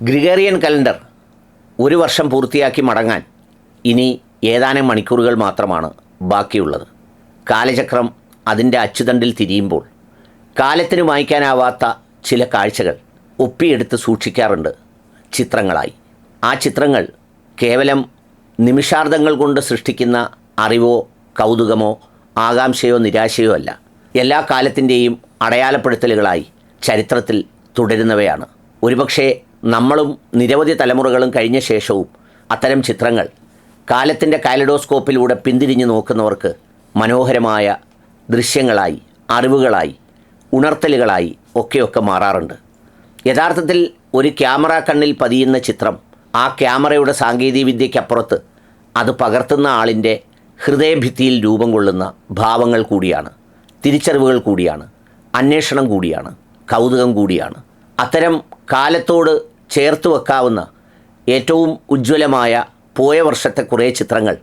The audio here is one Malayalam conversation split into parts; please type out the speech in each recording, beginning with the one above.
ഗ്രിഗേറിയൻ കലണ്ടർ ഒരു വർഷം പൂർത്തിയാക്കി മടങ്ങാൻ ഇനി ഏതാനും മണിക്കൂറുകൾ മാത്രമാണ് ബാക്കിയുള്ളത്. കാലചക്രം അതിന്റെ അച്ചുതണ്ടിൽ തിരിയുമ്പോൾ കാലത്തിന് മായ്ക്കാനാവാത്ത ചില കാഴ്ചകൾ ഒപ്പിയെടുത്ത് സൂക്ഷിക്കാറുണ്ട് ചിത്രങ്ങളായി. ആ ചിത്രങ്ങൾ കേവലം നിമിഷാർദ്ധങ്ങൾ കൊണ്ട് സൃഷ്ടിക്കുന്ന അറിവോ കൗതുകമോ ആകാംക്ഷയോ നിരാശയോ അല്ല. എല്ലാ കാലത്തിന്റെയും അടയാളപ്പെടുത്തലുകളായി ചരിത്രത്തിൽ തുടരുന്നവയാണ്. ഒരുപക്ഷെ നമ്മളും നിരവധി തലമുറകളും കഴിഞ്ഞ ശേഷവും അത്തരം ചിത്രങ്ങൾ കാലത്തിന്റെ കാലഡോസ്കോപ്പിലൂടെ പിന്തിരിഞ്ഞു നോക്കുന്നവർക്ക് മനോഹരമായ ദൃശ്യങ്ങളായി അറിവുകളായി ഉണർത്തലുകളായി ഒക്കെയൊക്കെ മാറാറുണ്ട്. യഥാർത്ഥത്തിൽ ഒരു ക്യാമറ കണ്ണിൽ പതിയുന്ന ചിത്രം ആ ക്യാമറയുടെ സാങ്കേതികവിദ്യയ്ക്കപ്പുറത്ത് അത് പകർത്തുന്ന ആളിന്റെ ഹൃദയഭിത്തിയിൽ രൂപം കൊള്ളുന്ന ഭാവങ്ങൾ കൂടിയാണ് തിരിച്ചറിവുകൾ കൂടിയാണ് അന്വേഷണം കൂടിയാണ് കൗതുകം കൂടിയാണ്. അത്തരം കാലത്തോട് ചേർത്ത് വെക്കാവുന്ന ഏറ്റവും ഉജ്ജ്വലമായ പോയ വർഷത്തെ കുറേ ചിത്രങ്ങൾ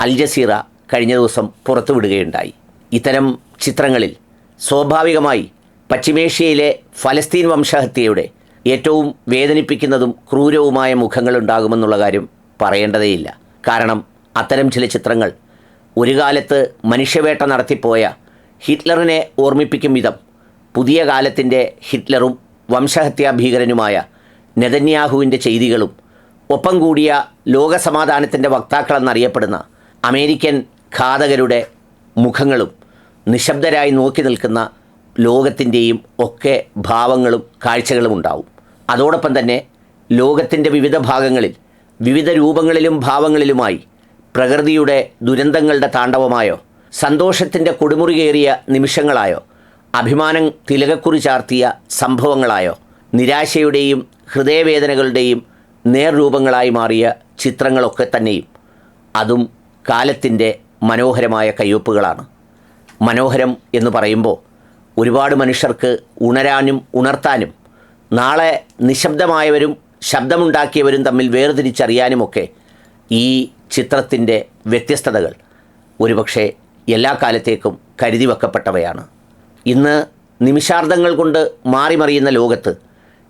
അൽ ജസീറ കഴിഞ്ഞ ദിവസം പുറത്തുവിടുകയുണ്ടായി. ഇത്തരം ചിത്രങ്ങളിൽ സ്വാഭാവികമായി പശ്ചിമേഷ്യയിലെ ഫലസ്തീൻ വംശഹത്യയുടെ ഏറ്റവും വേദനിപ്പിക്കുന്നതും ക്രൂരവുമായ മുഖങ്ങളുണ്ടാകുമെന്നുള്ള കാര്യം പറയേണ്ടതേയില്ല. കാരണം അത്തരം ചില ചിത്രങ്ങൾ ഒരു കാലത്ത് മനുഷ്യവേട്ട നടത്തിപ്പോയ ഹിറ്റ്ലറിനെ ഓർമ്മിപ്പിക്കും വിധം പുതിയ കാലത്തിന്റെ ഹിറ്റ്ലറും വംശഹത്യാ ഭീകരനുമായ നെതന്യാഹുവിന്റെ ചെയ്തികളും ഒപ്പം കൂടിയ ലോകസമാധാനത്തിന്റെ വക്താക്കളെന്നറിയപ്പെടുന്ന അമേരിക്കൻ ഘാതകരുടെ മുഖങ്ങളും നിശബ്ദരായി നോക്കി നിൽക്കുന്ന ലോകത്തിന്റെയും ഒക്കെ ഭാവങ്ങളും കാഴ്ചകളും ഉണ്ടാവും. അതോടൊപ്പം തന്നെ ലോകത്തിന്റെ വിവിധ ഭാഗങ്ങളിൽ വിവിധ രൂപങ്ങളിലും ഭാവങ്ങളിലുമായി പ്രകൃതിയുടെ ദുരന്തങ്ങളുടെ താണ്ഡവമായോ സന്തോഷത്തിന്റെ കൊടുമുറികേറിയ നിമിഷങ്ങളായോ അഭിമാനം തിലകക്കുറി ചാർത്തിയ സംഭവങ്ങളായോ? നിരാശയുടെയും ഹൃദയവേദനകളുടെയും നേർരൂപങ്ങളായി മാറിയ ചിത്രങ്ങളൊക്കെ തന്നെയും അതും കാലത്തിന്റെ മനോഹരമായ കയ്യൊപ്പുകളാണ്. മനോഹരം എന്ന് പറയുമ്പോൾ ഒരുപാട് മനുഷ്യർക്ക് ഉണരാനും ഉണർത്താനും നാളെ നിശബ്ദമായവരും ശബ്ദമുണ്ടാക്കിയവരും തമ്മിൽ വേർതിരിച്ചറിയാനുമൊക്കെ ഈ ചിത്രത്തിന്റെ വ്യത്യസ്തതകൾ ഒരുപക്ഷെ എല്ലാ കാലത്തേക്കും കരുതി വെക്കപ്പെട്ടവയാണ്. ഇന്ന് നിമിഷാർദ്ധങ്ങൾ കൊണ്ട് മാറിമറിയുന്ന ലോകത്ത്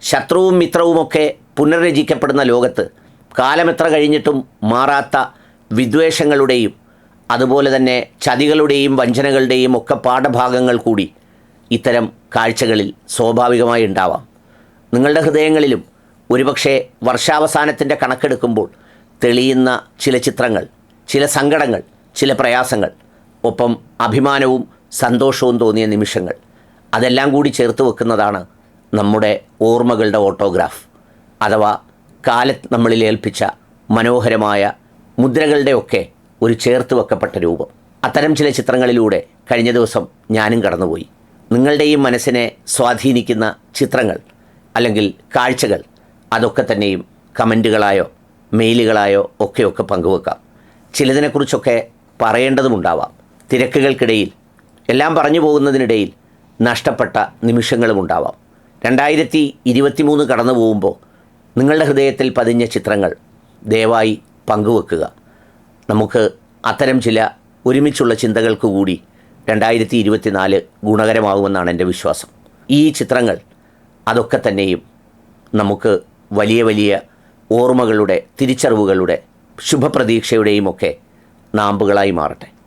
ശത്രുവും മിത്രവുമൊക്കെ പുനർരചിക്കപ്പെടുന്ന ലോകത്ത് കാലമെത്ര കഴിഞ്ഞിട്ടും മാറാത്ത വിദ്വേഷങ്ങളുടെയും അതുപോലെ തന്നെ ചതികളുടെയും വഞ്ചനകളുടെയും ഒക്കെ പാഠഭാഗങ്ങൾ കൂടി ഇത്തരം കാഴ്ചകളിൽ സ്വാഭാവികമായി ഉണ്ടാവാം. നിങ്ങളുടെ ഹൃദയങ്ങളിലും ഒരുപക്ഷെ വർഷാവസാനത്തിന്റെ കണക്കെടുക്കുമ്പോൾ തെളിയുന്ന ചില ചിത്രങ്ങൾ ചില സങ്കടങ്ങൾ ചില പ്രയാസങ്ങൾ ഒപ്പം അഭിമാനവും സന്തോഷവും തോന്നിയ നിമിഷങ്ങൾ. അതെല്ലാം കൂടി ചേർത്ത് വെക്കുന്നതാണ് നമ്മുടെ ഓർമ്മകളുടെ ഓട്ടോഗ്രാഫ്. അഥവാ കാലത്ത് നമ്മളിൽ ഏൽപ്പിച്ച മനോഹരമായ മുദ്രകളുടെയൊക്കെ ഒരു ചേർത്ത് വെക്കപ്പെട്ട രൂപം. അത്തരം ചില ചിത്രങ്ങളിലൂടെ കഴിഞ്ഞ ദിവസം ഞാനും കടന്നുപോയി. നിങ്ങളുടെയും മനസ്സിനെ സ്വാധീനിക്കുന്ന ചിത്രങ്ങൾ അല്ലെങ്കിൽ കാഴ്ചകൾ അതൊക്കെ തന്നെയും കമന്റുകളായോ മെയിലുകളായോ ഒക്കെയൊക്കെ പങ്കുവെക്കാം. ചിലതിനെക്കുറിച്ചൊക്കെ പറയേണ്ടതുമുണ്ടാവാം തിരക്കുകൾക്കിടയിൽ എല്ലാം പറഞ്ഞു പോകുന്നതിനിടയിൽ നഷ്ടപ്പെട്ട നിമിഷങ്ങളും ഉണ്ടാവാം. രണ്ടായിരത്തി ഇരുപത്തി മൂന്ന് കടന്നു പോകുമ്പോൾ നിങ്ങളുടെ ഹൃദയത്തിൽ പതിഞ്ഞ ചിത്രങ്ങൾ ദയവായി പങ്കുവെക്കുക. നമുക്ക് അത്തരം ചില ഒരുമിച്ചുള്ള ചിന്തകൾക്ക് കൂടി രണ്ടായിരത്തി ഇരുപത്തിനാല് ഗുണകരമാകുമെന്നാണ് എന്റെ വിശ്വാസം. ഈ ചിത്രങ്ങൾ അതൊക്കെ തന്നെയും നമുക്ക് വലിയ വലിയ ഓർമ്മകളുടെ തിരിച്ചറിവുകളുടെ ശുഭപ്രതീക്ഷയുടെയും ഒക്കെ നാമ്പുകളായി മാറട്ടെ.